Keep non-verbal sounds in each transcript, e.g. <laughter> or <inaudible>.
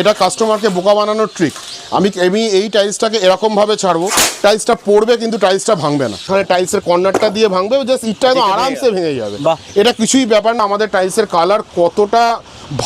এটা কাস্টমারকে বোকা বানানোর ট্রিক আমি আমি এই টাইলসটাকে এরকম ভাবে ছাড়বো। টাইলসটা পড়বে কিন্তু টাইলসটা ভাঙবে না। মানে টাইলসের কর্নারটা দিয়ে ভাঙবে জাস্ট ইটটা একদম আরামসে ভেঙে যাবে। এটা কিছুই ব্যাপার না আমাদের টাইলসের কালার কতটা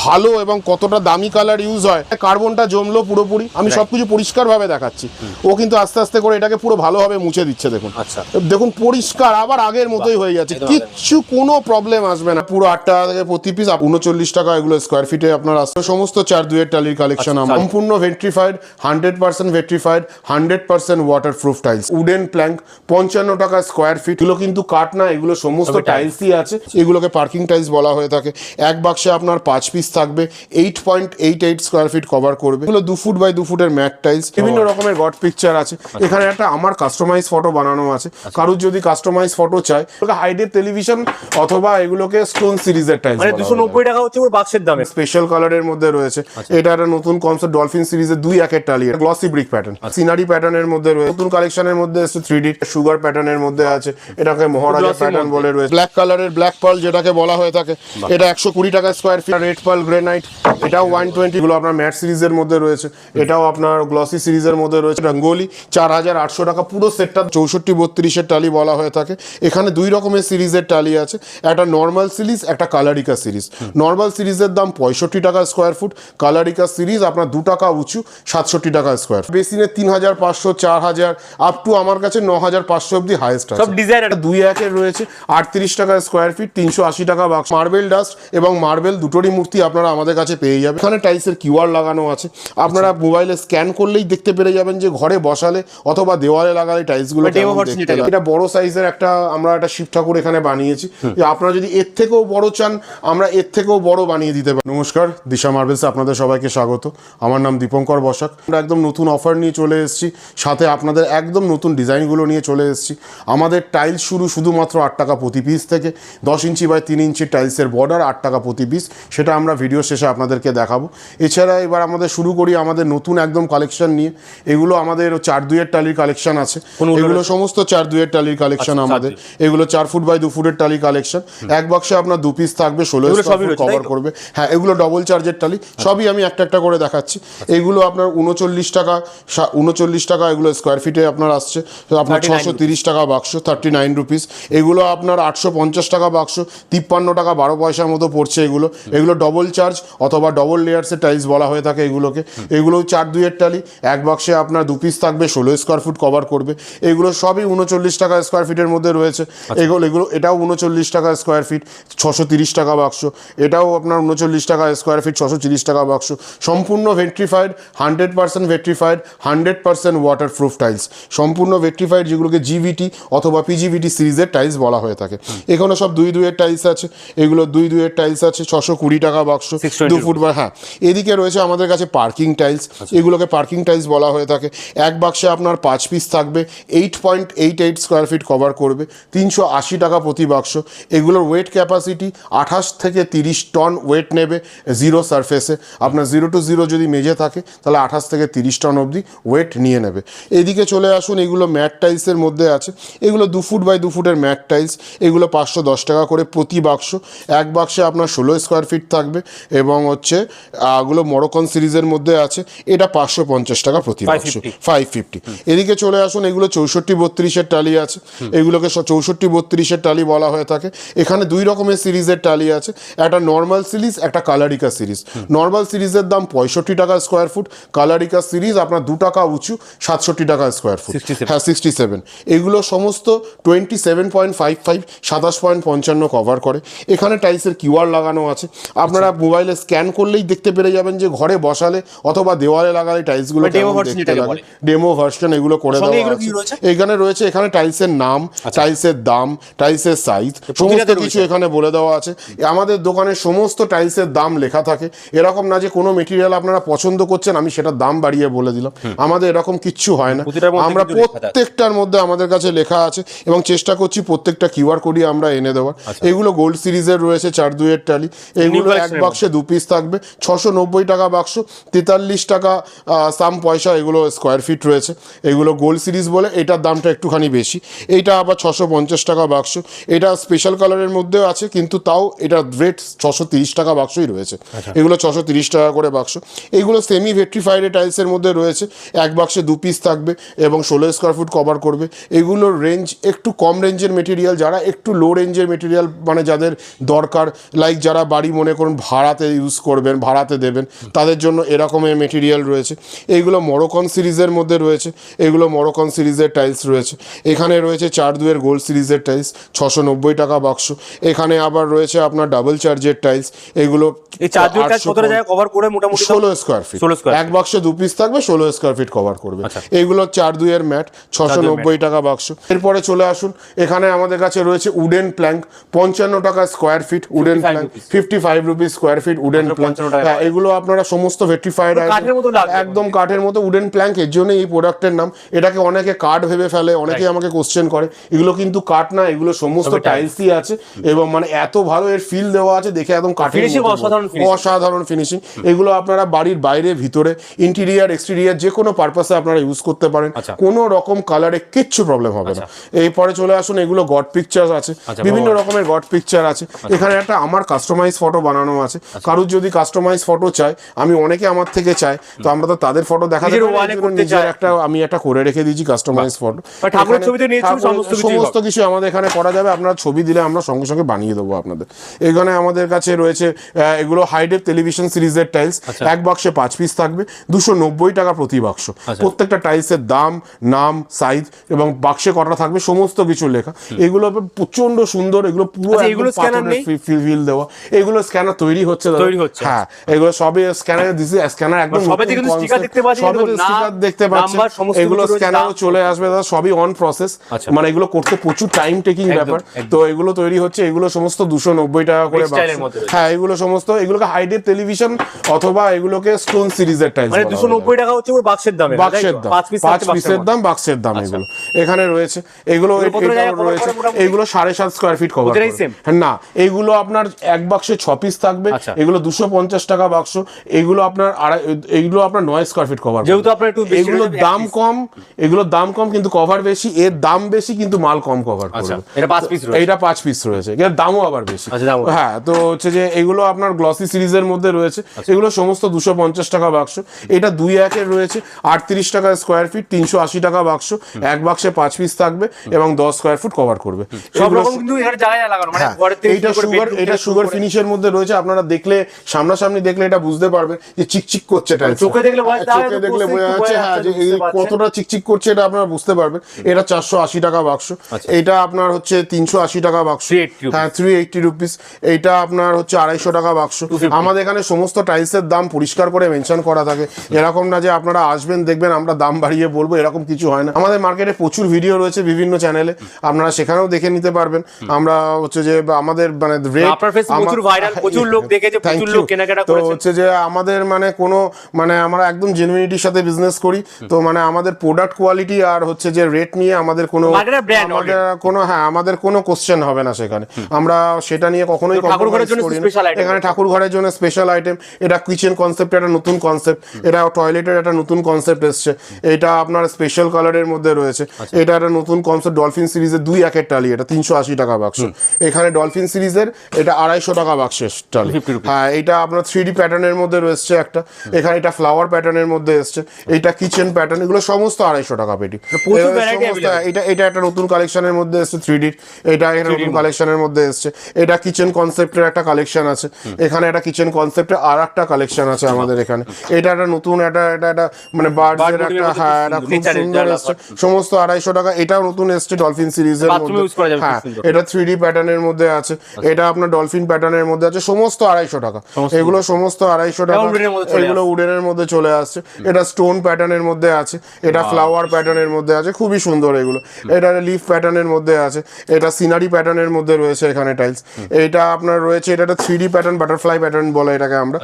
ভালো এবং কতটা দামি কালার ইউজ হয়। কার্বনটা জমলো পুরোপুরি। আমি সবকিছু পরিষ্কারভাবে দেখাচ্ছি। ও কিন্তু আস্তে আস্তে করে এটাকে পুরো ভালোভাবে মুছে দিচ্ছে দেখুন। আচ্ছা। দেখুন পরিষ্কার আবার আগের মতোই হয়ে যাচ্ছে কিচ্ছু কোনো প্রবলেম আসবে না। পুরো আট টাকা থেকে প্রতি পিস উনচল্লিশ টাকা এগুলো স্কোয়ার ফিটে আপনার আসবে সমস্ত চার দুয়ের টালির কালেকশন আচ্ছা, আমার সম্পূর্ণ vitrified hundred percent vitrified hundred percent waterproof tiles wooden plank পঞ্চান্ন টাকা স্কোয়ার ফিট এগুলো কিন্তু কাঠ না এগুলো সমস্ত। টাইলসই আছে। এগুলোকে পার্কিং টাইলস বলা হয়ে থাকে। এক বাক্সে আপনার পাঁচ পিস থাকবে। Eight point eight eight square feet cover করবে। এগুলো দু ফুট বাই দু ফুটের ম্যাট টাইলস বিভিন্ন রকমের গড পিকচার আছে। এখানে একটা আমার কাস্টমাইজ ফটো বানানো আছে। কারুর যদি কাস্টমাইজ ফটো চাই হাইডের টেলিভিশন অথবা এগুলোকে স্টোন সিরিজের টাইলস মানে দুশো নব্বই টাকা হচ্ছে ওর বাক্সের দামে। স্পেশাল কালারের মধ্যে রয়েছে। এটা একটা নতুন কনসেপ্ট ডলফিন সিরিজের দুই একের টালি। গ্লসি ব্রিক প্যাটার্ন সিনারি প্যাটার্নের মধ্যে রয়েছে নতুন কালেকশনের মধ্যে এসে থ্রি ডি সুগার প্যাটার্নের মধ্যে আছে এটাকে মহারাজা প্যাটার্ন বলে রয়েছে। ব্ল্যাক কালারের ব্ল্যাক পার্ল যেটাকে বলা হয়ে থাকে এটা একশো কুড়ি টাকা square feet red pearl granite এটাও ওয়ান টোয়েন্টি গুলো আপনার ম্যাট সিরিজের মধ্যে রয়েছে এটাও আপনার গ্লসি সিরিজের মধ্যে রয়েছে রঙ্গোলি চার হাজার আটশো টাকা পুরো সেটটা চৌষট্টি বত্রিশের টালি বলা হয়ে থাকে। এখানে দুই রকমের সিরিজের টালি আছে একটা নর্মাল সিরিজ একটা কালারিকা সিরিজ নর্মাল সিরিজের দাম পঁয়ষট্টি টাকা স্কোয়ার ফুট কালারিকা সিরিজ আপনার দু টাকা উঁচু সাতষট্টি টাকা স্কোয়ার বেসিনে তিন হাজার পাঁচশো চার হাজার আপ টু আমার কাছে ন হাজার পাঁচশো অব্দি হাইয়েস্ট সব ডিজাইন দুই একের রয়েছে আটত্রিশ টাকা স্কোয়ার ফিট তিনশো আশি টাকা বাক্স মার্বেল ডাস্ট এবং মার্বেল দুটোরই মূর্তি আপনারা আমাদের কাছে পেয়ে যাবেন। এখানে টাইলসের কিউআর লাগানো আছে। আপনারা মোবাইলে স্ক্যান করলেই দেখতে পেরে যাবেন যে ঘরে বসালে অথবা দেওয়ালে লাগালে টাইলসগুলো লাগে। এটা বড় সাইজের একটা আমরা একটা শিব ঠাকুর এখানে বানিয়েছি। আপনারা যদি এর থেকেও বড় চান আমরা এর থেকেও বড় বানিয়ে দিতে পারি। নমস্কার দিশা মার্বেলস আপনাদের সবাইকে স্বাগত। আমার নাম দীপঙ্কর বসাক। আমরা একদম নতুন অফার নিয়ে চলে এসেছি। সাথে আপনাদের একদম নতুন ডিজাইনগুলো নিয়ে চলে এসেছি। আমাদের টাইলস শুরু শুধুমাত্র আট টাকা প্রতি পিস থেকে। দশ ইঞ্চি বাই তিন ইঞ্চি টাইলসের বর্ডার আট টাকা প্রতি পিস সেটা আমরা ভিডিও শেষে আপনাদেরকে দেখাবো। এছাড়া এবার আমাদের শুরু করি আমাদের নতুন একদম কালেকশন নিয়ে। এগুলো আমাদের চার দুইয়ের টালির কালেকশন আছে। এগুলো সমস্ত চার দুইয়ের টালির কালেকশন আমাদের। এগুলো চার ফুট বাই দু ফুটের টালি কালেকশন এক বাক্সে আপনার দু পিস থাকবে ষোলো কভার করবে। হ্যাঁ এগুলো ডবল চার্জের টালি সবই আমি একটা একটা করে দেখাচ্ছি। এগুলো আপনার উনচল্লিশ টাকা উনচল্লিশ টাকা এগুলো স্কোয়ার ফিটে আপনার আসছে। আপনার ছশো তিরিশ টাকা বাক্স থার্টি নাইন রুপিস এগুলো আপনার আটশো পঞ্চাশ টাকা বাক্স তিপ্পান্ন টাকা বারো পয়সার মতো পড়ছে এগুলো। এগুলো ডবল চার্জ অথবা ডবল লেয়ার্সের টাইলস বলা হয়ে থাকে এগুলোকে। এগুলো চার দুইয়ের টালি এক বাক্সে আপনার দু পিস থাকবে ষোলো স্কোয়ার ফুট কভার করবে। এগুলো সবই উনচল্লিশ টাকা স্কোয়ার ফিটের মধ্যে রয়েছে। এগুলো এগুলো এটাও উনচল্লিশ টাকা স্কোয়ার ফিট ছশো তিরিশ টাকা বাক্স। এটাও আপনার উনচল্লিশ টাকা স্কোয়ার ফিট ছশো তিরিশ টাকা বাক্স। সম্পূর্ণ vitrified hundred percent vitrified hundred percent waterproof tiles সম্পূর্ণ ভেট্রিফাইড যেগুলোকে জিভিটি অথবা পিজিভিটি সিরিজের টাইলস বলা হয়ে থাকে। এখানে সব দুই দুইয়ের টাইলস আছে। এগুলো দুই দুইয়ের টাইলস আছে ছশো কুড়ি টাকা বাক্স 620 দু ফুট বা হ্যাঁ এদিকে রয়েছে আমাদের কাছে পার্কিং টাইলস এগুলোকে পার্কিং টাইলস বলা হয়ে থাকে। এক বাক্সে আপনার পাঁচ পিস থাকবে। Eight point eight eight square feet cover করবে। তিনশো আশি টাকা প্রতি বাক্স এগুলোর ওয়েট ক্যাপাসিটি আঠাশ থেকে তিরিশ টন ওয়েট নেবে জিরো সারফেসে আপনার জিরো টু জিরো যদি মেজে থাকে তাহলে আঠাশ থেকে তিরিশ টন অবধি ওয়েট নিয়ে নেবে। এদিকে চলে আসুন এগুলো ম্যাট টাইলসের মধ্যে আছে। এগুলো দু ফুট বাই দু ফুটের ম্যাট টাইলস। এগুলো পাঁচশো দশ টাকা করে প্রতি বাক্স। এক বাক্সে আপনার ষোলো স্কোয়ার ফিট থাকবে এবং হচ্ছে এগুলো মরকন সিরিজের মধ্যে আছে। এটা পাঁচশো পঞ্চাশ টাকা প্রতি বাক্স। ফাইভ ফিফটি এদিকে চলে আসুন এগুলো চৌষট্টি বত্রিশের টালি আছে। এগুলোকে চৌষট্টি বত্রিশের টালি বলা হয়ে থাকে। এখানে দুই রকমের সিরিজের টালি আছে। একটা নর্মাল সিরিজ একটা কালারিকা সিরিজ নর্মাল সিরিজের দাম পঁয়ষট্টি টাকা স্কোয়ার ফুট কালারিকা সিরিজ আপনার দু টাকা উঁচু সাতষট্টি টাকা স্কোয়ার ফুট হ্যাঁ সিক্সটি সেভেন এগুলো সমস্ত twenty seven point five five সাতাশ পয়েন্ট পঞ্চান্ন কভার করে। এখানে টাইলসের কিউআর লাগানো আছে। আপনারা মোবাইলে স্ক্যান করলেই দেখতে পেরে যাবেন যে ঘরে বসালে অথবা দেওয়ালে লাগালে টাইলসগুলো। ডেমো ভার্সন এগুলো করে দেওয়া আছে? এখানে রয়েছে এখানে টাইলসের নাম টাইলসের দাম টাইলসের সাইজ সমস্ত কিছু এখানে বলে দেওয়া আছে। আমাদের দোকানে সমস্ত টাইলসের দাম লেখা থাকে। এরকম না যে কোনো মেটেরিয়াল আপনারা পছন্দ করছেন আমি সেটার দাম বাড়িয়ে বলে দিলাম। আমাদের এরকম কিচ্ছু হয় না। আমরা। প্রত্যেকটার মধ্যে আমাদের কাছে লেখা আছে এবং চেষ্টা করছি প্রত্যেকটা কিউআর কোডই আমরা এনে দেওয়ার। এগুলো গোল্ড সিরিজের রয়েছে চার দুইয়ের টালি এগুলো এক বাক্সে দু পিস থাকবে। ছশো নব্বই টাকা বাক্স তেতাল্লিশ টাকা সাম পয়সা এগুলো স্কোয়ার ফিট রয়েছে। এগুলো গোল্ড সিরিজ বলে এটার দামটা একটুখানি বেশি। এইটা আবার ছশো পঞ্চাশ টাকা বাক্স এটা স্পেশাল কালারের মধ্যেও আছে কিন্তু তাও এটা রেট ছশো তিরিশ টাকা বাক্সই রয়েছে। এগুলো ছশো তিরিশ টাকা করে বাক্স। এইগুলো সেমি ভেট্রিফাইড টাইলসের মধ্যে রয়েছে। এক বাক্সে দু পিস থাকবে এবং ষোলো স্কোয়ার ফুট কভার করবে। এগুলোর রেঞ্জ একটু কম রেঞ্জের মেটেরিয়াল যারা একটু লো রেঞ্জের মেটেরিয়াল মানে যাদের দরকার লাইক যারা বাড়ি মনে করুন ভাড়াতে ইউজ করবেন ভাড়াতে দেবেন তাদের জন্য এরকমের মেটেরিয়াল রয়েছে। এইগুলো মরোকন সিরিজের মধ্যে রয়েছে। এগুলো মরকন সিরিজের টাইলস রয়েছে। এখানে রয়েছে চার দুয়ের গোল্ড সিরিজের টাইলস ছশো নব্বই টাকা বাক্স। এখানে আবার রয়েছে আপনার ডাবল চার্জের টাইলস এগুলো কভার করে মোটামুটি ষোলো স্কোয়ার ফিট 16 square এক বাক্সে দু পিস থাকবে ষোলো স্কোয়ার ফিট কভার করবে। আচ্ছা। চার দুইয়ের ম্যাট ছশো নব্বই টাকা বাক্স এরপরে চলে আসুন এখানে আমাদের কাছে রয়েছে উডেন প্ল্যাঙ্ক পঞ্চান্ন টাকা square feet wooden plank fifty five rupees square feet wooden plank 55 টাকায় হ্যাঁ এগুলো আপনারা সমস্ত ভেট্রিফাইড। একদম কাঠের মতো উডেন প্ল্যাঙ্ক এর জন্য এই প্রোডাক্টের নাম। এটাকে অনেকে কাঠ ভেবে ফেলে অনেকে আমাকে কোশ্চেন করে। এগুলো কিন্তু কাঠ না এগুলো সমস্ত টাইলসই আছে। এবং মানে এত ভালো এর ফিল দেওয়া আছে দেখে একদম কাঠের। অসাধারণ ফিনিশিং এগুলো আপনারা বাড়ির বাইরে ভিতরে ইন্টেরিয়ার এক্সটেরিয়ার যে কোনো পারপাসে আপনারা ইউজ করতে পারেন। আচ্ছা। কোনো রকম কালারে কিচ্ছু প্রবলেম হবে না। এরপরে চলে আসুন এগুলো গড পিকচার আছে। আচ্ছা, বিভিন্ন রকমের গড পিকচার আছে। এখানে একটা আমার কাস্টমাইজ ফটো বানানো আছে। আচ্ছা। কারুর যদি কাস্টমাইজ ফটো চাই আমি অনেকে আমার থেকে চাই তো আমরা তো তাদের ফটো দেখা নিজের। একটা আমি একটা করে রেখে দিয়েছি কাস্টমাইজ ফটো সমস্ত কিছু আমাদের এখানে করা যাবে আপনারা ছবি দিলে আমরা সঙ্গে সঙ্গে বানিয়ে দেবো আপনাদের। এখানে আমাদের কাছে রয়েছে এগুলো হাইডেপ টেলিভিশন সিরিজের টাইলস আচ্ছা। এক বাক্সে পাঁচ পিস থাকবে দুশো নব্বই টাকা প্রতি বাক্স আচ্ছা। প্রত্যেকটা টাইলসের দাম নাম সাইজ এবং বাক্সে কটা থাকবে সমস্ত কিছু লেখা এগুলো প্রচণ্ড সুন্দর এগুলো পুরো আচ্ছা? ফিল দেওয়া এগুলো স্ক্যানার তৈরি হচ্ছে। হ্যাঁ এগুলো সবই স্ক্যানার দিছি স্ক্যানার একদম। দেখতে পাচ্ছি, এগুলো পাচ্ছেন স্ক্যানারও চলে আসবে দাদা সবই অন প্রসেস আচ্ছা। মানে এগুলো করতে প্রচুর টাইম টেকিং ব্যাপার তো এগুলো তৈরি হচ্ছে এগুলো সমস্ত দুশো নব্বই টাকা করে। হ্যাঁ এগুলো সমস্ত এগুলোকে হাইডেপ টেলিভিশন অথবা এগুলোকে স্টোন সিরিজের টাইলস মানে দুশো নব্বই টাকা হচ্ছে ওর বাক্সের দামে বাক্সের দাম। পাঁচ পিস পাঁচ পিসের দাম বাক্সের দাম এগুলো। এখানে রয়েছে এগুলো এগুলো রয়েছে। এগুলো সাড়ে সাত স্কোয়ার ফিট কভার? না এগুলো আপনার এক বাক্সে ছ পিস থাকবে। আচ্ছা। এগুলো দুশো পঞ্চাশ টাকা বাক্স। এগুলো আপনার এগুলো আপনার নয় স্কোয়ার ফিট কভার যেহেতু আপনার একটু বেশি এগুলোর দাম কম এগুলোর দাম কম কিন্তু কভার বেশি। এর দাম বেশি কিন্তু মাল কম কভার আচ্ছা, করবে। এটা পাঁচ পিস রয়েছে। এইটা পাঁচ পিস রয়েছে। এর দামও আবার বেশি। আচ্ছা। হ্যাঁ তো হচ্ছে যে এগুলো আপনার গ্লসি সিরিজের মধ্যে রয়েছে। আচ্ছা। এগুলো সমস্ত দুশো পঞ্চাশ টাকা বাক্স। এটা দুই একের রয়েছে আটত্রিশ টাকা স্কোয়ার ফিট তিনশো আশি টাকা বাক্স। এক বাক্সে পাঁচ পিস থাকবে এবং দশ স্কোয়ার ফুট কভার করবে। মানে হ্যাঁ, এইটা সুগার এটা সুগার ফিনিশের মধ্যে রয়েছে আপনারা দেখলে সামনাসামনি দেখলে এটা বুঝতে পারবেন যে চিকচিক করছে চোখে দেখলে চোখে দেখলে বোঝা যাচ্ছে হ্যাঁ যে। কতটা চিকচিক করছে এটা আপনারা বুঝতে পারবেন। এটা চারশো আশি টাকা বাক্স। আচ্ছা। এটা আপনার হচ্ছে তিনশো আশি টাকা বাক্স। হ্যাঁ থ্রি এইটটি রুপিস এইটা আপনার হচ্ছে আড়াইশো টাকা বাক্স। আমাদের এখানে সমস্ত টাইলসের দাম পরিষ্কার করে মেনশন করা থাকে। এরকম না যে আপনারা আসবেন দেখবেন আমরা দাম বাড়িয়ে বলব এরকম কিছু হয় না। আমাদের মার্কেটে প্রচুর ভিডিও রয়েছে বিভিন্ন চ্যানেলে আপনারা সেখানেও দেখে নিতে পারবেন। আমরা হচ্ছে যে আমাদের মানে <laughs> তো হচ্ছে যে আমাদের মানে কোনো মানে আমরা একদম জেনুইনিটির সাথে বিজনেস করি। তো মানে আমাদের প্রোডাক্ট কোয়ালিটি আর হচ্ছে যে রেট নিয়ে আমাদের কোনো কোনো হ্যাঁ আমাদের কোনো কোশ্চেন হবে না সেখানে। আমরা সেটা নিয়ে কখনোই এখানে ঠাকুর ঘরের জন্য স্পেশাল আইটেম এটা কিচেন কনসেপ্ট একটা নতুন কনসেপ্ট এটা টয়লেটের একটা নতুন কনসেপ্ট এসছে। এটা আপনার স্পেশাল কালারের মধ্যে রয়েছে। আচ্ছা। এটা একটা নতুন কনসেপ্ট ডলফিন সিরিজের দুই একের টালি এটা তিনশো আশি টাকা বাক্স এখানে ডলফিন সিরিজের এটা আড়াইশো টাকা বাক্সের টালি হ্যাঁ এটা আপনার থ্রি ডি প্যাটার্নের মধ্যে রয়েছে একটা। এখানে এটা ফ্লাওয়ার প্যাটার্নের মধ্যে এসছে। এটা কিচেন প্যাটার্ন এগুলো সমস্ত আড়াইশো টাকা পেটি। এটা এটা একটা নতুন কালেকশনের মধ্যে এসছে থ্রি ডি এটা একটা নতুন কালেকশনের মধ্যে এসছে। এটা কিচেন কনসেপ্টের একটা কালেকশন আছে। এখানে একটা কিচেন কনসেপ্টের আর একটা কালেকশন আছে আমাদের এখানে। এটা একটা নতুন একটা এটা একটা মানে এর একটা হ্যাঁ খুব এটা খুব সুন্দর এসছে। সমস্ত আড়াইশো টাকা এটাও নতুন এসছে ডলফিন সিরিজের মধ্যে। হ্যাঁ এটা থ্রি ডি প্যাটার্নের মধ্যে আছে। এটা আপনার ডলফিন প্যাটার্নের মধ্যে আছে সমস্ত আড়াইশো টাকা। এগুলো সমস্ত আড়াইশো টাকা এগুলো উডেনের মধ্যে চলে আসছে। এটা স্টোন প্যাটার্নের মধ্যে আছে এটা ফ্লাওয়ার প্যাটার্নের মধ্যে আছে খুবই সুন্দর এগুলো। এটা লিফ প্যাটার্নের মধ্যে আছে এটা সিনারি প্যাটার্নের মধ্যে রয়েছে এখানে টাইলস এটা আপনার রয়েছে এটা একটা three D pattern butterfly pattern বলে এটাকে আমরা।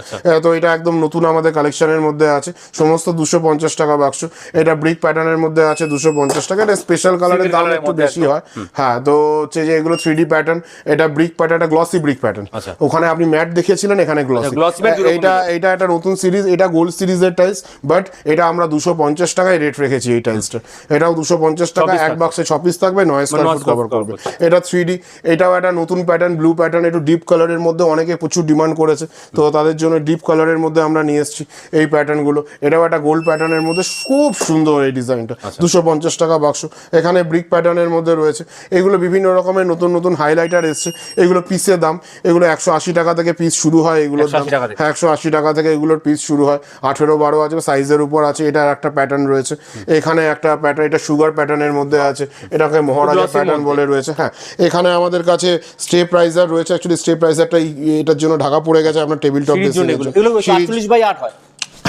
তো এটা একদম নতুন আমাদের কালেকশনের মধ্যে আছে। সমস্ত দুশো পঞ্চাশ টাকা বাক্স এটা ব্রিক প্যাটার্নের মধ্যে আছে দুশো পঞ্চাশ টাকা। এটা স্পেশাল কালারের দাম এর একটু বেশি হয়। হ্যাঁ তো হচ্ছে যে এগুলো থ্রি ডি প্যাটার্ন এটা ব্রিক প্যাটার্ন এটা গ্লসি ব্রিক প্যাটার্ন আচ্ছা। ওখানে আপনি ম্যাট দেখিয়েছিলেন এখানে গ্লসি দুরকম এটা এটা একটা নতুন সিরিজ এটা গোল্ড সিরিজের টাইলস বাট এটা আমরা দুশো পঞ্চাশ টাকায় রেট রেখেছি এই টাইলসটা এটাও দুশো পঞ্চাশ টাকা এক বাক্সে ছ পিস থাকবে নয় স্কোয়ার ফুট কভার করবে। এটা থ্রি ডি এটাও একটা নতুন প্যাটার্ন ব্লু প্যাটার্ন একটু ডিপ কালারের মধ্যে অনেকে প্রচুর ডিমান্ড করেছে। তো তাদের জন্য ডিপ কালার সিলভারের মধ্যে আমরা নিয়ে এসেছি এই প্যাটার্নগুলো এটাও একটা গোল্ড প্যাটার্নের মধ্যে খুব সুন্দর এই ডিজাইনটা দুশো পঞ্চাশ টাকা বাক্স এখানে ব্রিক প্যাটার্নের মধ্যে রয়েছে। এগুলো বিভিন্ন রকমের নতুন নতুন হাইলাইটার এসছে। এগুলো পিসের দাম। এগুলো একশো আশি টাকা থেকে পিস শুরু হয় এগুলোর দাম। 180 টাকা থেকে। হ্যাঁ একশো আশি টাকা থেকে এগুলোর পিস শুরু হয়। আঠেরো বারো আছে সাইজের উপর আছে এটার একটা প্যাটার্ন রয়েছে। এখানে একটা প্যাটার্ন এটা সুগার প্যাটার্নের মধ্যে আছে। এটাকে মহারাজা প্যাটার্ন বলে রয়েছে। হ্যাঁ এখানে আমাদের কাছে স্টেপ রাইজার রয়েছে অ্যাকচুয়ালি স্টেপ রাইজারটা এটার জন্য ঢাকা পড়ে গেছে। আপনার টেবিল টপ এগুলো আটচল্লিশ বাই আট হয়।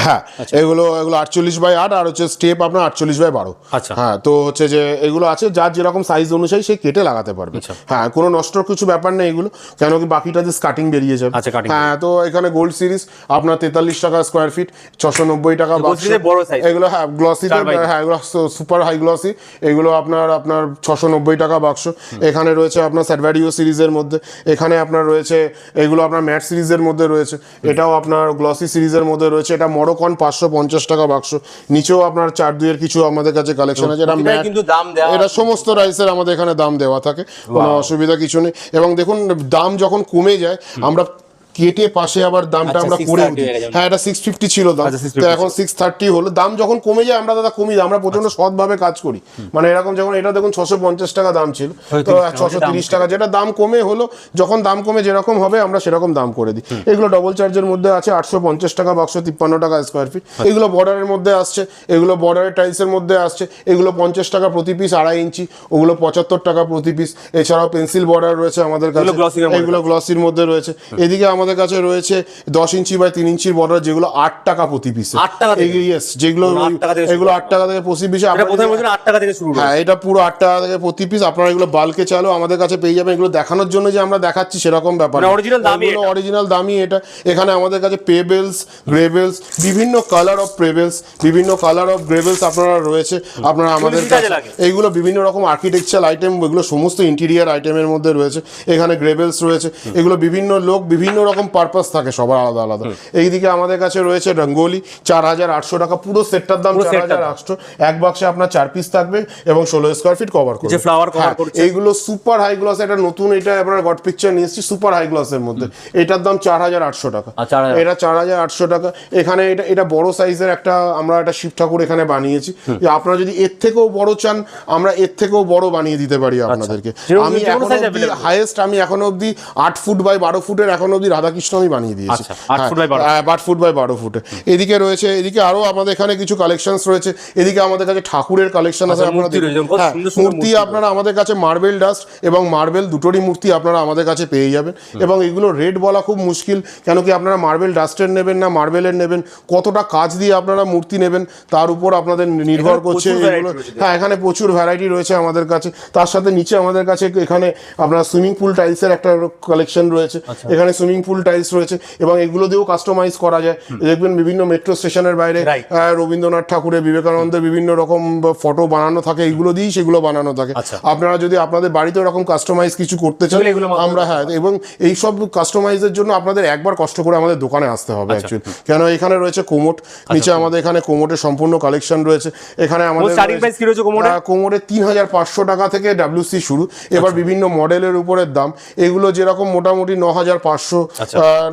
হ্যাঁ এগুলো এগুলো আটচল্লিশ বাই আট আর হচ্ছে স্টেপ আপনার আটচল্লিশ বাই বারো। আচ্ছা। হ্যাঁ তো হচ্ছে যে এগুলো আছে যার যেরকম সাইজ অনুযায়ী সে কেটে লাগাতে পারবে। আচ্ছা। হ্যাঁ কোনো নষ্ট কিছু ব্যাপার নেই এগুলো কেন কি বাকিটা যে কাটিং বেরিয়ে যাবে। আচ্ছা, হ্যাঁ তো এখানে গোল্ড সিরিজ আপনার তেতাল্লিশ টাকা স্কোয়ার ফিট ছশো নব্বই টাকা। এগুলো হ্যাঁ by হ্যাঁ এগুলো সুপার হাই গ্লসি এগুলো আপনার আপনার ছশো নব্বই টাকা বাক্স এখানে রয়েছে আপনার স্যাডভ্যারিও সিরিজের মধ্যে এখানে আপনার রয়েছে এগুলো আপনার ম্যাট সিরিজের মধ্যে রয়েছে এটাও আপনার গ্লসি সিরিজের মধ্যে রয়েছে এটা মরকন পাঁচশো পঞ্চাশ টাকা বাক্স। নিচেও আপনার চার দুইয়ের কিছু আমাদের কাছে কালেকশন আছে। এটা কিন্তু দাম দেওয়া এটা সমস্ত রাইসের আমাদের এখানে দাম দেওয়া থাকে। কোনো অসুবিধা কিছু নেই। এবং দেখুন দাম যখন কমে যায় আমরা কেটে পাশে আবার দামটা আচ্ছা, আমরা করে গেছে। হ্যাঁ এটা সিক্স ফিফটি ছিল দাম। আচ্ছা, 650 তো এখন সিক্স থার্টি হলো। দাম যখন কমে যায় আমরা দাদা কমিয়ে আমরা প্রচণ্ড সৎভাবে কাজ করি। মানে এরকম যখন এটা দেখুন ছশো পঞ্চাশ টাকা দাম ছিল। তো ছশো তিরিশ টাকা। যেটা দাম কমে হলো যখন দাম কমে যেরকম হবে আমরা সেরকম দাম করে দিই। এগুলো ডবল চার্জের মধ্যে আছে আটশো পঞ্চাশ টাকা বাক্স তিপ্পান্ন টাকা স্কোয়ার ফিট এগুলো বর্ডারের মধ্যে আসছে। এগুলো বর্ডারের টাইলসের মধ্যে আসছে। এগুলো পঞ্চাশ টাকা প্রতি পিস আড়াই ইঞ্চি। ওগুলো পঁচাত্তর টাকা প্রতি পিস এছাড়াও পেন্সিল বর্ডার রয়েছে আমাদের কাছে। এগুলো এর মধ্যে। এগুলো গ্লসির মধ্যে রয়েছে। এদিকে আমাদের কাছে রয়েছে দশ ইঞ্চি বাই তিন ইঞ্চির বর্ডার যেগুলো আট টাকা প্রতি পিস আট টাকা? ইয়েস যেগুলো এগুলো আট টাকা থেকে প্রতি পিসে এটা প্রথমে বলছেন আট টাকা থেকে শুরু হ্যাঁ এটা পুরো আট টাকা থেকে প্রতি পিস আপনারা এগুলো বালকে চালো আমাদের কাছে পেয়ে যাবেন। এগুলো দেখানোর জন্য যে আমরা দেখাচ্ছি সেরকম ব্যাপার মানে। অরিজিনাল দামি এটা। এখানে আমাদের কাছে পেবেলস গ্রেভেলস বিভিন্ন কালার অফ প্রেবেলস বিভিন্ন কালার অফ গ্রেভেলস আপনারা রয়েছে। আপনারা আমাদের কাছে এইগুলো বিভিন্ন রকম আর্কিটেকচার আইটেম এগুলো সমস্ত ইন্টেরিয়ার আইটেমের মধ্যে রয়েছে। এখানে গ্রেভেলস রয়েছে। এগুলো বিভিন্ন লোক বিভিন্ন রকম পারপাস থাকে সবার আলাদা আলাদা। এইদিকে আমাদের কাছে রয়েছে রঙ্গোলি চার হাজার আটশো টাকা পুরো সেটটার দাম চার হাজার। আটশো। এক বাক্সে আপনার চার পিস থাকবে এবং ষোলো স্কোয়ার ফিট কভার করবে। cover হ্যাঁ, করছে। এইগুলো সুপার হাই গ্লস এটা নতুন এটা আপনার গড পিকচার নিয়ে এসেছি সুপার হাই গ্লসের মধ্যে। এটার দাম চার হাজার আটশো টাকা। 4,800 এটা চার হাজার আটশো টাকা। এখানে এটা এটা বড় সাইজের একটা আমরা একটা শিব ঠাকুর এখানে বানিয়েছি। আপনারা যদি এর থেকেও বড় চান আমরা এর থেকেও বড় বানিয়ে দিতে পারি আপনাদেরকে। আমি এখন হাইয়েস্ট আমি এখন অব্দি আট ফুট বাই বারো ফুটের এখন অব্দি রাধাকৃষ্ণ আমি বানিয়ে দিয়েছি। আচ্ছা, ফুট বারো। হ্যাঁ, ফুট বাই বারো ফুটে। এদিকে রয়েছে এদিকে আরও আমাদের এখানে কিছু কালেকশন রয়েছে। এদিকে আমাদের কাছে ঠাকুরের কালেকশন আছে আচ্ছা, হ্যাঁ, মূর্তি আপনারা আমাদের কাছে মার্বেল ডাস্ট এবং মার্বেল দুটোরই মূর্তি আপনারা আমাদের কাছে পেয়ে যাবেন। এবং এগুলো রেট বলা খুব মুশকিল কেন কি আপনারা মার্বেল ডাস্টের নেবেন না মার্বেলের নেবেন। কতটা কাজ দিয়ে আপনারা মূর্তি নেবেন তার উপর আপনাদের নির্ভর করছে এগুলো। হ্যাঁ এখানে প্রচুর ভ্যারাইটি রয়েছে আমাদের কাছে। তার সাথে নিচে আমাদের কাছে এখানে আপনার সুইমিং পুল টাইলসের একটা কালেকশন রয়েছে। আচ্ছা। এখানে সুইমিং পুল টাইলস রয়েছে এবং এগুলো দিয়েও কাস্টমাইজ করা যায় দেখবেন বিভিন্ন মেট্রো স্টেশনের বাইরে. রবীন্দ্রনাথ ঠাকুরের বিবেকানন্দের বিভিন্ন রকম ফটো বানানো থাকে এগুলো দিয়েই সেগুলো বানানো থাকে আচ্ছা। আপনারা যদি আপনাদের বাড়িতে এরকম কাস্টমাইজ কিছু করতে চান আমরা হ্যাঁ এবং এই সব কাস্টমাইজের জন্য আপনাদের একবার কষ্ট করে আমাদের দোকানে আসতে হবে আচ্ছা। অ্যাকচুয়ালি কেন এখানে রয়েছে কোমোট নিচে আমাদের এখানে কোমোটের সম্পূর্ণ কালেকশন রয়েছে এখানে আমাদের কোমোটের? তিন হাজার পাঁচশো টাকা থেকে ডাব্লিউসি শুরু এবার আচ্ছা। বিভিন্ন মডেলের উপরের দাম এগুলো যেরকম মোটামুটি ন হাজার পাঁচশো আচ্ছা।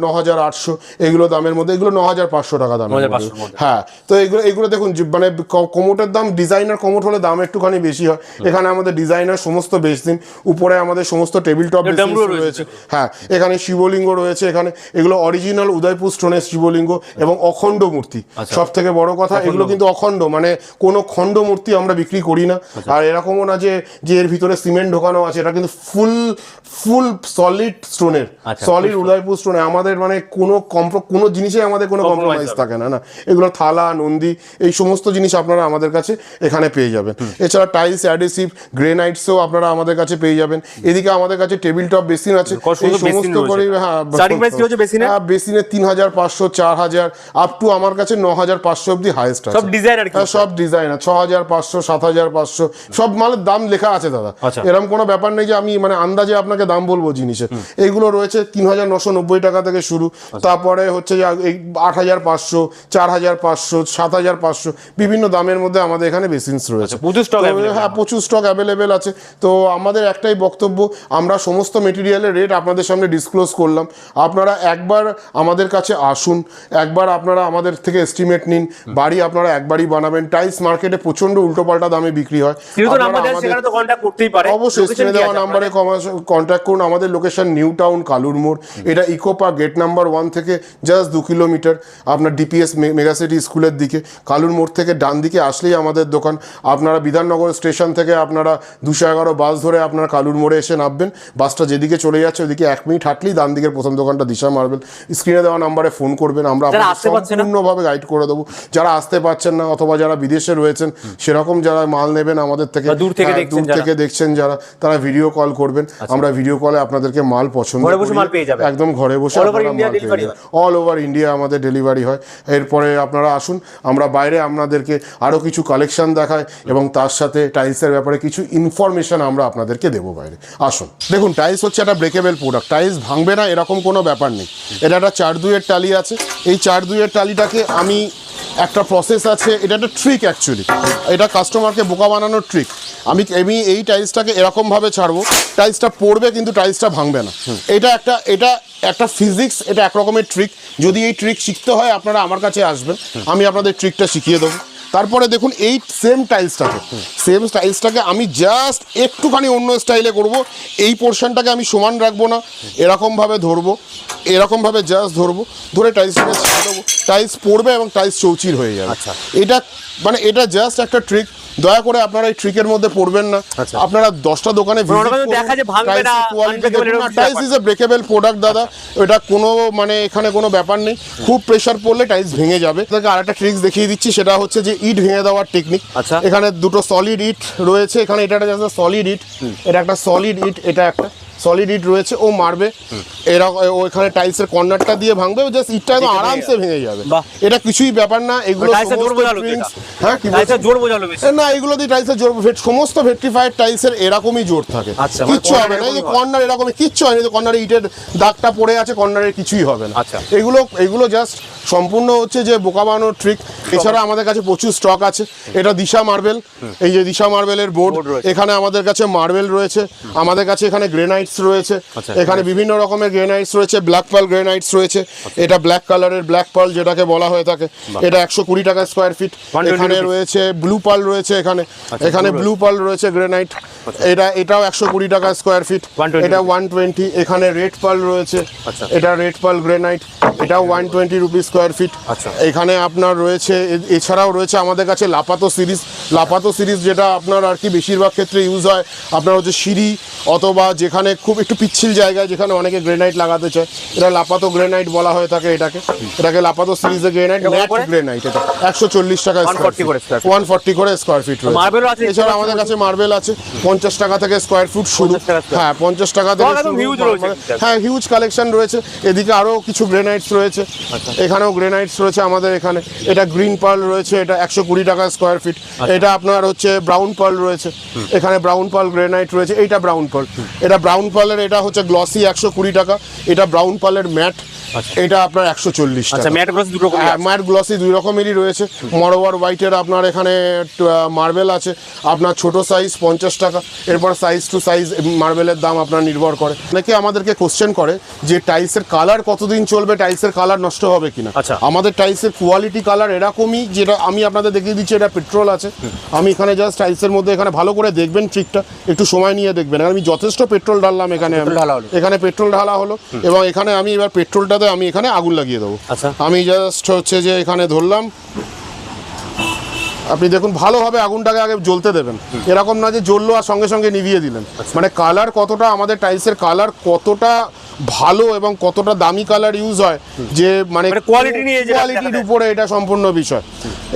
ন হাজার আটশো এগুলো দামের মধ্যে এগুলো ন হাজার পাঁচশো টাকা দামের 9,500 মধ্যে। র মধ্যে। হ্যাঁ তো এগুলো এগুলো দেখুন মানে কোমোটের দাম ডিজাইনার কোমোট হলে দাম একটুখানি বেশি হয় এখানে আমাদের ডিজাইনার সমস্ত বেসিন উপরে আমাদের সমস্ত টেবিল টপ রয়েছে। হ্যাঁ এখানে শিবলিঙ্গ রয়েছে এখানে এগুলো অরিজিনাল উদয়পুর স্টোনের শিবলিঙ্গ এবং অখণ্ড মূর্তি আচ্ছা। সব থেকে বড় কথা এগুলো কিন্তু অখণ্ড মানে কোনো খণ্ড মূর্তি আমরা বিক্রি করি না আচ্ছা। আর এরকমও না যে যে এর ভিতরে সিমেন্ট ঢোকানো আছে এটা কিন্তু ফুল ফুল সলিড স্টোনের আচ্ছা, সলিড উদয়পুর স্টোনে আমাদের মানে কোনো কম্প্র কোনো জিনিসে আমাদের কোনো কম্প্রোমাইজ থাকে না না। এগুলো থালা নন্দী এই সমস্ত জিনিস আপনারা আমাদের কাছে এখানে পেয়ে যাবেন। এছাড়া টাইলস অ্যাডেসিভ গ্রেনাইটসও আপনারা আমাদের কাছে পেয়ে যাবেন। এদিকে আমাদের কাছে টেবিল টপ বেসিন আছে। এই সমস্ত করে হ্যাঁ বেসিনের তিন হাজার পাঁচশো চার হাজার আপ টু আমার কাছে ন হাজার পাঁচশো অব্দি হাইয়েস্ট সব ডিজাইন হ্যাঁ, সব ডিজাইনার ছ হাজার পাঁচশো সাত হাজার পাঁচশো সব মালের দাম লেখা আছে দাদা। আচ্ছা। এরকম কোনো ব্যাপার নেই যে আমি মানে আন্দাজে আপনাকে দাম বলব জিনিসের। এইগুলো রয়েছে তিন হাজার নশো নব্বই টাকা থেকে শুরু। তারপরে হচ্ছে এই আট হাজার পাঁচশো চার হাজার পাঁচশো সাত হাজার পাঁচশো বিভিন্ন দামের মধ্যে আমাদের এখানে বেসিনস রয়েছে। আচ্ছা, প্রচুর স্টক হ্যাঁ প্রচুর স্টক অ্যাভেলেবেল আছে। তো আমাদের একটাই বক্তব্য আমরা সমস্ত মেটেরিয়ালের রেট আপনাদের সামনে ডিসক্লোজ করলাম। আপনারা একবার আমাদের কাছে আসুন একবার আপনারা আমাদের থেকে এস্টিমেট নিন। বাড়ি আপনারা একবারই বানাবেন। টাইলস মার্কেটে প্রচণ্ড উল্টোপাল্টা দামে বিক্রি হয়। অবশ্যই স্ক্রিনে দেওয়া নাম্বারে কন্ট্যাক্ট করুন। আমাদের লোকেশন নিউ টাউন কালুর মোড়। এটা Eco Park gate number one থেকে জাস্ট দু কিলোমিটার আপনার ডিপিএস মেগাসিটি স্কুলের দিকে। কালুর মোড় থেকে ডান দিকে আসলেই আমাদের দোকান। আপনারা বিধাননগর স্টেশন থেকে আপনারা দুশো এগারো বাস ধরে আপনারা কালুর মোড়ে এসে নামবেন। বাসটা যেদিকে চলে যাচ্ছে ওইদিকে এক মিনিট হাঁটলেই ডান দিকের প্রথম দোকানটা দিশা মার্বেল স্ক্রিনে দেওয়া নাম্বারে ফোন করবেন। আমরা সম্পূর্ণভাবে গাইড করে দেবো। যারা আসতে পারছেন না অথবা যারা বিদেশে রয়েছেন সেরকম যারা মাল নেবেন আমাদের থেকে দূর থেকে হ্যাঁ, দূর থেকে দেখছেন যারা তারা ভিডিও কল করবেন। আমরা ভিডিও কলে আপনাদেরকে মাল পছন্দ। একদম ঘরে বসে অল ওভার ইন্ডিয়া আমাদের ডেলিভারি হয়। এরপরে আপনারা আসুন আমরা বাইরে আপনাদেরকে আরও কিছু কালেকশন দেখাই এবং তার সাথে টাইলসের ব্যাপারে কিছু ইনফরমেশান আমরা আপনাদেরকে দেবো বাইরে। আসুন। দেখুন টাইলস হচ্ছে একটা ব্রেকেবল প্রোডাক্ট টাইলস ভাঙবে না এরকম কোনো ব্যাপার নেই। এটা একটা চার দুইয়ের টালি আছে। এই চার দুইয়ের টালিটাকে আমি একটা প্রসেস আছে এটা একটা ট্রিক অ্যাকচুয়ালি এটা কাস্টমারকে বোকা বানানোর ট্রিক আমি এমনি এই টাইলসটাকে এরকমভাবে ছাড়বো টাইলসটা পড়বে কিন্তু টাইলসটা ভাঙবে না। এটা একটা এটা একটা ফিজিক্স এটা এক রকমের ট্রিক যদি এই ট্রিক শিখতে হয় আপনারা আমার কাছে আসবেন। আমি আপনাদের ট্রিকটা শিখিয়ে দেবো। তারপরে দেখুন এই সেম টাইলসটাকে সেম টাইলসটাকে আমি জাস্ট একটুখানি অন্য স্টাইলে করব। এই পোর্শনটাকে আমি সমান রাখব না। এরকমভাবে ধরবো। এরকমভাবে জাস্ট ধরবো। ধরে টাইলসটাকে দেবো। টাইলস পড়বে এবং টাইলস চৌচির হয়ে যাবে। আচ্ছা। এটা মানে এটা জাস্ট একটা ট্রিক দয়া করে আপনারা এই ট্রিকের মধ্যে পড়বেন না। আচ্ছা। আপনারা দশটা দোকানে tiles is a breakable product দাদা। এটা কোনো মানে এখানে কোনো ব্যাপার নেই। খুব প্রেশার পড়লে টাইলস ভেঙে যাবে। আর একটা ট্রিক্স দেখিয়ে দিচ্ছি। সেটা হচ্ছে যে ইট ভেঙে দেওয়ার টেকনিক আচ্ছা। এখানে দুটো সলিড ইট রয়েছে এখানে এটা একটা সলিড ইট। এটা একটা সলিড ইট এটা একটা সলিড ইট রয়েছে ও মারবে। এরকম ও এখানে টাইলসের কর্নারটা দিয়ে ভাঙবে জাস্ট ইটটা একদম আরামসে ভেঙে যাবে। এটা কিছুই ব্যাপার না এগুলো হ্যাঁ কি? জোর বোঝালো না এগুলো দিয়ে টাইলসের জোর সমস্ত ভেট্রিফাইড টাইলসের এরকমই জোর থাকে। আচ্ছা, মানে কিচ্ছু হবে না এই যে কর্নার এরকমই কিচ্ছু হয়নি কর্নারে ইটের দাগটা পড়ে আছে কর্নারের কিছুই হবে না। আচ্ছা। এগুলো এগুলো জাস্ট সম্পূর্ণ হচ্ছে যে বোকা বানানোর ট্রিক এছাড়া আমাদের কাছে প্রচুর স্টক আছে। এটা দিশা মার্বেল এই যে দিশা মার্বেলের বোর্ড এখানে আমাদের কাছে মার্বেল রয়েছে। আমাদের কাছে এখানে গ্রেনাইটস রয়েছে। আচ্ছা, এখানে বিভিন্ন রকমের গ্রেনাইটস রয়েছে ব্ল্যাক পার্ল গ্রেনাইটস রয়েছে। এটা ব্ল্যাক কালারের ব্ল্যাক পার্ল যেটাকে বলা হয়ে থাকে। এটা একশো কুড়ি টাকা স্কোয়ার ফিট 120 এখানে রয়েছে ব্লু পার্ল রয়েছে এখানে। এখানে ব্লু পার্ল রয়েছে গ্রেনাইট এটা এটাও একশো কুড়ি টাকা স্কোয়ার ফিট এটা ওয়ান টোয়েন্টি এখানে রেড পার্ল রয়েছে। আচ্ছা। এটা রেড পার্ল গ্রেনাইট এটাও one twenty rupees square feet আচ্ছা। এখানে আপনার রয়েছে এছাড়াও রয়েছে আমাদের কাছে লাপাতো সিরিজ লাপাতো সিরিজ যেটা আপনার আর কি বেশিরভাগ ক্ষেত্রে ইউজ হয়। আপনার হচ্ছে সিঁড়ি অথবা যেখানে খুব একটু পিচ্ছিল জায়গায় যেখানে অনেকে গ্রেনাইট লাগাতে চায়। এটা লাপাতো গ্রেনাইট বলা হয়ে থাকে এটাকে। এটাকে লাপাতো সিরিজের গ্রেনাইট ম্যাট গ্রেনাইট এটা। একশো চল্লিশ টাকা 140 করে square ওয়ান ফর্টি করে স্কোয়ার ফিট ও আছে? এছাড়া আমাদের কাছে মার্বেল আছে। পঞ্চাশ টাকা থেকে স্কোয়ার ফুট শুরু। 50 টাকা square হ্যাঁ পঞ্চাশ টাকা থেকে হ্যাঁ হিউজ কালেকশন রয়েছে। এদিকে আরও কিছু গ্রেনাইটস রয়েছে। আচ্ছা। এখানেও গ্রেনাইটস রয়েছে আমাদের এখানে। এটা গ্রিন পার্ল রয়েছে এটা একশো কুড়ি টাকা স্কোয়ার ফিট আচ্ছা। এটা আপনার হচ্ছে ব্রাউন পার্ল রয়েছে। এখানে ব্রাউন পার্ল গ্রেনাইট রয়েছে এইটা ব্রাউন পার্ল এটা ব্রাউন পার্লের এটা হচ্ছে গ্লসি একশো কুড়ি টাকা এটা ব্রাউন পার্লের ম্যাট এটা আপনার একশো চল্লিশ আচ্ছা টাকা। ম্যাট গ্লসি দুই রকমেরই রয়েছে। মরোয়ার হোয়াইটের আপনার এখানে মার্বেল আছে। আপনার ছোট সাইজ পঞ্চাশ টাকা এরপর সাইজ টু সাইজ মার্বেলের দাম আপনার নির্ভর করে। অনেকে আমাদেরকে কোশ্চেন করে যে টাইলসের কালার কতদিন চলবে টাইলসের কালার নষ্ট হবে কিনা। আচ্ছা। আমাদের টাইলসের কোয়ালিটি কালার এরকমই যেটা আমি আপনাদের দেখিয়ে দিচ্ছি এটা পেট্রোল আছে। আমি এখানে জাস্ট টাইলসের মধ্যে এখানে ভালো করে দেখবেন ট্রিকটা একটু সময় নিয়ে দেখবেন। আমি যথেষ্ট পেট্রোল ঢাললাম এখানে আমি। হলো। এখানে পেট্রোল ঢালা হলো এবং এখানে আমি এবার পেট্রোলটাতে আমি এখানে আগুন লাগিয়ে দেবো আচ্ছা। আমি জাস্ট হচ্ছে যে এখানে ধরলাম আপনি দেখুন ভালোভাবে আগুনটাকে আগে জ্বলতে দেবেন। এরকম না যে জ্বললো আর সঙ্গে সঙ্গে নিভিয়ে দিলেন। আচ্ছা। মানে কালার কতটা আমাদের টাইলসের কালার কতটা ভালো এবং কতটা দামি কালার ইউজ হয় যে মানে কোয়ালিটি নিয়ে কোয়ালিটির উপরে এটা সম্পূর্ণ বিষয়।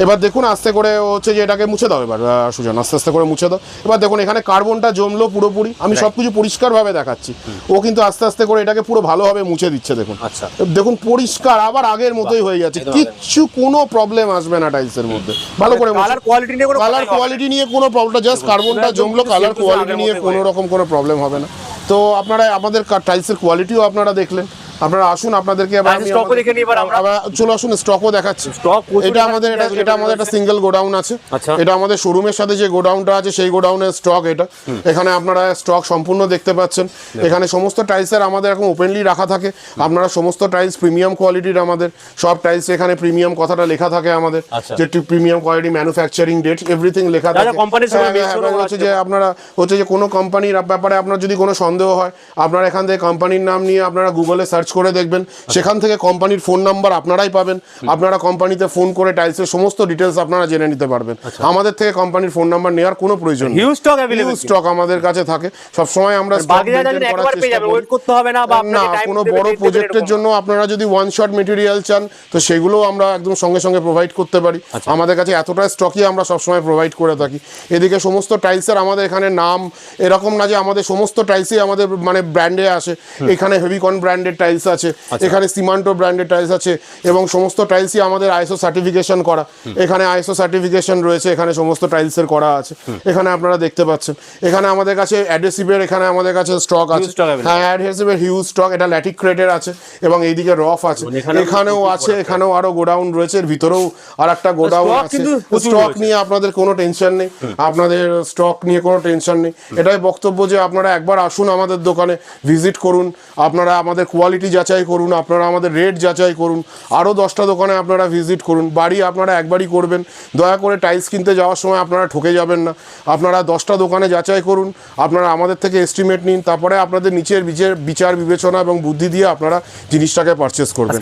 এবার দেখুন আস্তে করে হচ্ছে যে এটাকে মুছে দাও এবার সুজন আস্তে আস্তে করে মুছে দাও। এবার দেখুন এখানে কার্বনটা জমলো পুরোপুরি। আমি সব কিছু পরিষ্কারভাবে দেখাচ্ছি। ও কিন্তু আস্তে আস্তে করে এটাকে পুরো ভালোভাবে মুছে দিচ্ছে দেখুন। আচ্ছা। দেখুন পরিষ্কার আবার আগের মতোই হয়ে যাচ্ছে। কিচ্ছু কোনো প্রবলেম আসবে না টাইলসের মধ্যে। ভালো করে কালার কোয়ালিটি নিয়ে কোনো কালার কোয়ালিটি নিয়ে কোনো প্রবলেম জাস্ট কার্বনটা জমলো কালার কোয়ালিটি নিয়ে কোনো রকম কোনো প্রবলেম হবে না। তো আপনারা আমাদের টাইলসের কোয়ালিটিও আপনারা দেখলেন। আপনারা আসুন আপনাদেরকে এবার আচ্ছা, আমি stock দেখে নিই এবার আমরা। চলে আসুন স্টকও দেখাচ্ছি। প্রচুর এটা আমাদের এটা এটা আমাদের একটা সিঙ্গেল গোডাউন আছে। আচ্ছা। এটা আমাদের শোরুমের সাথে যে গোডাউনটা আছে সেই গোডাউনের স্টক এটা। এখানে আপনারা স্টক সম্পূর্ণ দেখতে পাচ্ছেন। এখানে সমস্ত টাইলসের আমাদের এখন ওপেনলি রাখা থাকে। আপনারা সমস্ত টাইলস প্রিমিয়াম কোয়ালিটির আমাদের সব টাইলস এখানে প্রিমিয়াম কথাটা লেখা থাকে আমাদের। আচ্ছা। যে premium quality manufacturing date everything লেখা থাকে। হ্যাঁ, হ্যাঁ, ও হচ্ছে যে আপনারা হচ্ছে যে কোনো কোম্পানির ব্যাপারে আপনার যদি কোনো সন্দেহ হয় আপনারা এখান থেকে কোম্পানির নাম নিয়ে আপনারা গুগলে সার্চ করে দেখবেন। সেখান থেকে কোম্পানির ফোন নাম্বার আপনারাই পাবেন। আপনারা কোম্পানিতে ফোন করে টাইলসের সমস্ত ডিটেলস আপনারা জেনে নিতে পারবেন। আমাদের থেকে কোম্পানির ফোন নাম্বার নেওয়ার কোনো প্রয়োজন নেই। হিউজ স্টক স্টক আমাদের কাছে থাকে। সব সময় আমরা একবার পেয়ে যাবেন ওয়েট করতে হবে না বা আপনাকে টাইম কোনো বড় প্রজেক্টের জন্য আপনারা যদি ওয়ান শট মেটেরিয়াল চান তো সেগুলো আমরা একদম সঙ্গে সঙ্গে প্রোভাইড করতে পারি। আচ্ছা। আমাদের কাছে এতটা স্টকই আমরা সবসময় প্রোভাইড করে থাকি। এদিকে সমস্ত টাইলসের আমাদের এখানে নাম এরকম না যে আমাদের সমস্ত টাইলসই আমাদের মানে ব্র্যান্ডে আসে। এখানে হেভিকন ব্র্যান্ডের টাইলস আছে আচ্ছা। এখানে সিমান্টো ব্র্যান্ডের টাইলস আছে এবং সমস্ত টাইলসই আমাদের আইএসও সার্টিফিকেশন করা। এখানে আইএসও সার্টিফিকেশন রয়েছে এখানে সমস্ত টাইলসের করা আছে। এখানে আপনারা দেখতে পাচ্ছেন। এখানে আমাদের কাছে অ্যাডেসিভের এখানে আমাদের কাছে স্টক আছে। হ্যাঁ অ্যাডহেসিভের হিউজ স্টক এটা ল্যাটিক ক্রেটের আছে এবং এইদিকে রফ আছে। এখানেও আছে এখানেও আরও গোডাউন রয়েছে এর ভিতরেও আর একটা গোডাউন আছে। স্টক নিয়ে আপনাদের কোনো টেনশন নেই। আপনাদের স্টক নিয়ে কোনো টেনশন নেই। এটাই বক্তব্য যে আপনারা একবার আসুন আমাদের দোকানে ভিজিট করুন। আপনারা আমাদের কোয়ালিটি যাচাই করুন আপনারা আমাদের রেট যাচাই করুন আরও দশটা দোকানে আপনারা ভিজিট করুন। বাড়ি আপনারা একবারই করবেন। দয়া করে টাইলস কিনতে যাওয়ার সময় আপনারা ঠকে যাবেন না। আপনারা দশটা দোকানে যাচাই করুন আপনারা আমাদের থেকে এস্টিমেট নিন তারপরে আপনাদের নিচের বিচার বিচার বিবেচনা এবং বুদ্ধি দিয়ে আপনারা জিনিসটাকে পারচেস করবেন।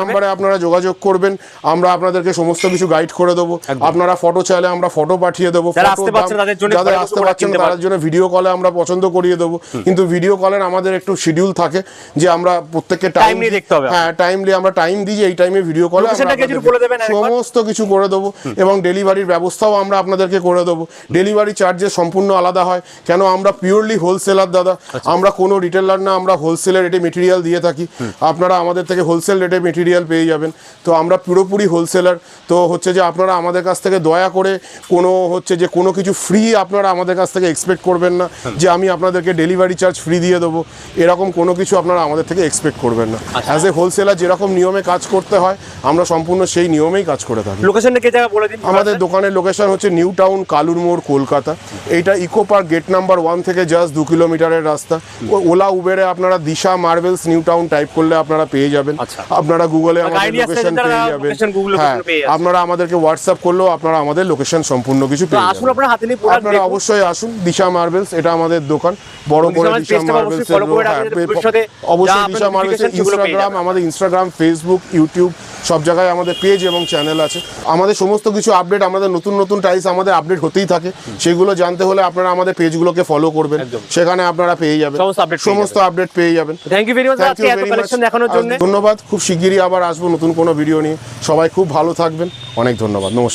নাম্বার আপনারা যোগাযোগ করবেন আমরা আপনাদেরকে সমস্ত কিছু গাইড করে দেবো। আপনারা ফটো চাইলে আমরা ফটো পাঠিয়ে দেবো যাদের আসতে পারছেন তাদের জন্য ভিডিও কলে আমরা পছন্দ করিয়ে দেবো। কিন্তু ভিডিও কলের আমাদের একটু শিডিউল থাকে। যে আমরা প্রত্যেককে টাইম নিয়ে দেখতে হবে। হ্যাঁ টাইমলি আমরা টাইম দিই যে এই টাইমে ভিডিও কলে? সমস্ত কিছু করে দেবো এবং ডেলিভারির ব্যবস্থাও আমরা আপনাদেরকে করে দেবো। ডেলিভারি চার্জেস সম্পূর্ণ আলাদা হয়। কেন আমরা পিওরলি হোলসেলার দাদা? আচ্ছা। আমরা কোনো রিটেলার না আমরা হোলসেলের রেটে মেটেরিয়াল দিয়ে থাকি। আপনারা আমাদের থেকে হোলসেল রেটে মেটেরিয়াল পেয়ে যাবেন। তো আমরা পুরোপুরি হোলসেলার তো হচ্ছে যে আপনারা আমাদের কাছ থেকে দয়া করে কোনো হচ্ছে যে কোনো কিছু ফ্রি আপনারা আমাদের কাছ থেকে এক্সপেক্ট করবেন না যে আমি আপনাদেরকে ডেলিভারি চার্জ ফ্রি দিয়ে দেবো। এরকম কোনো কিছু আপনারা আমাদের থেকে এক্সপেক্ট করবেন না। অ্যাজ এ হোলসেলার যেরকম নিয়মে কাজ করতে হয় আমরা সম্পূর্ণ সেই নিয়মেই কাজ করে থাকি। লোকেশনটা কে জায়গা বলে দিন? আমাদের দোকানের লোকেশন হচ্ছে নিউ টাউন কালুর মোড় কলকাতা এইটা Eco Park gate number one থেকে জাস্ট দু কিলোমিটারের রাস্তা। ওলা উবেরে আপনারা Disha Marbles New Town type করলে আপনারা পেয়ে যাবেন। আচ্ছা। আপনারা গুগলে আমাদের লোকেশন পেয়ে যাবেন। হ্যাঁ। আপনারা আমাদেরকে হোয়াটসঅ্যাপ করলেও আপনারা আমাদের লোকেশন সম্পূর্ণ কিছু পেয়ে আসুন যাবেন। আপনার অবশ্যই আসুন দিশা মার্বেলস এটা আমাদের দোকান। বড় মার্বেলস দিশা মার্বেলস অবশ্যই দিশা পেয়ে ইনস্টাগ্রাম আমাদের ইনস্টাগ্রাম ফেসবুক ইউটিউব সব জায়গায় আমাদের পেজ এবং চ্যানেল আছে। আমাদের সমস্ত কিছু আপডেট আমাদের নতুন নতুন টাইলস আমাদের আপডেট হতেই থাকে। সেগুলো জানতে হলে আপনারা আমাদের পেজগুলোকে ফলো করবেন। সেখানে আপনারা পেয়ে যাবেন। সমস্ত সমস্ত আপডেট পেয়ে যাবেন। থ্যাংক ইউ ভেরি মাচ আজকে এত কালেকশন দেখানোর জন্য। ধন্যবাদ। খুব শিগগিরই আবার আসব নতুন কোনো ভিডিও নিয়ে। সবাই খুব ভালো থাকবেন। অনেক ধন্যবাদ। নমস্কার।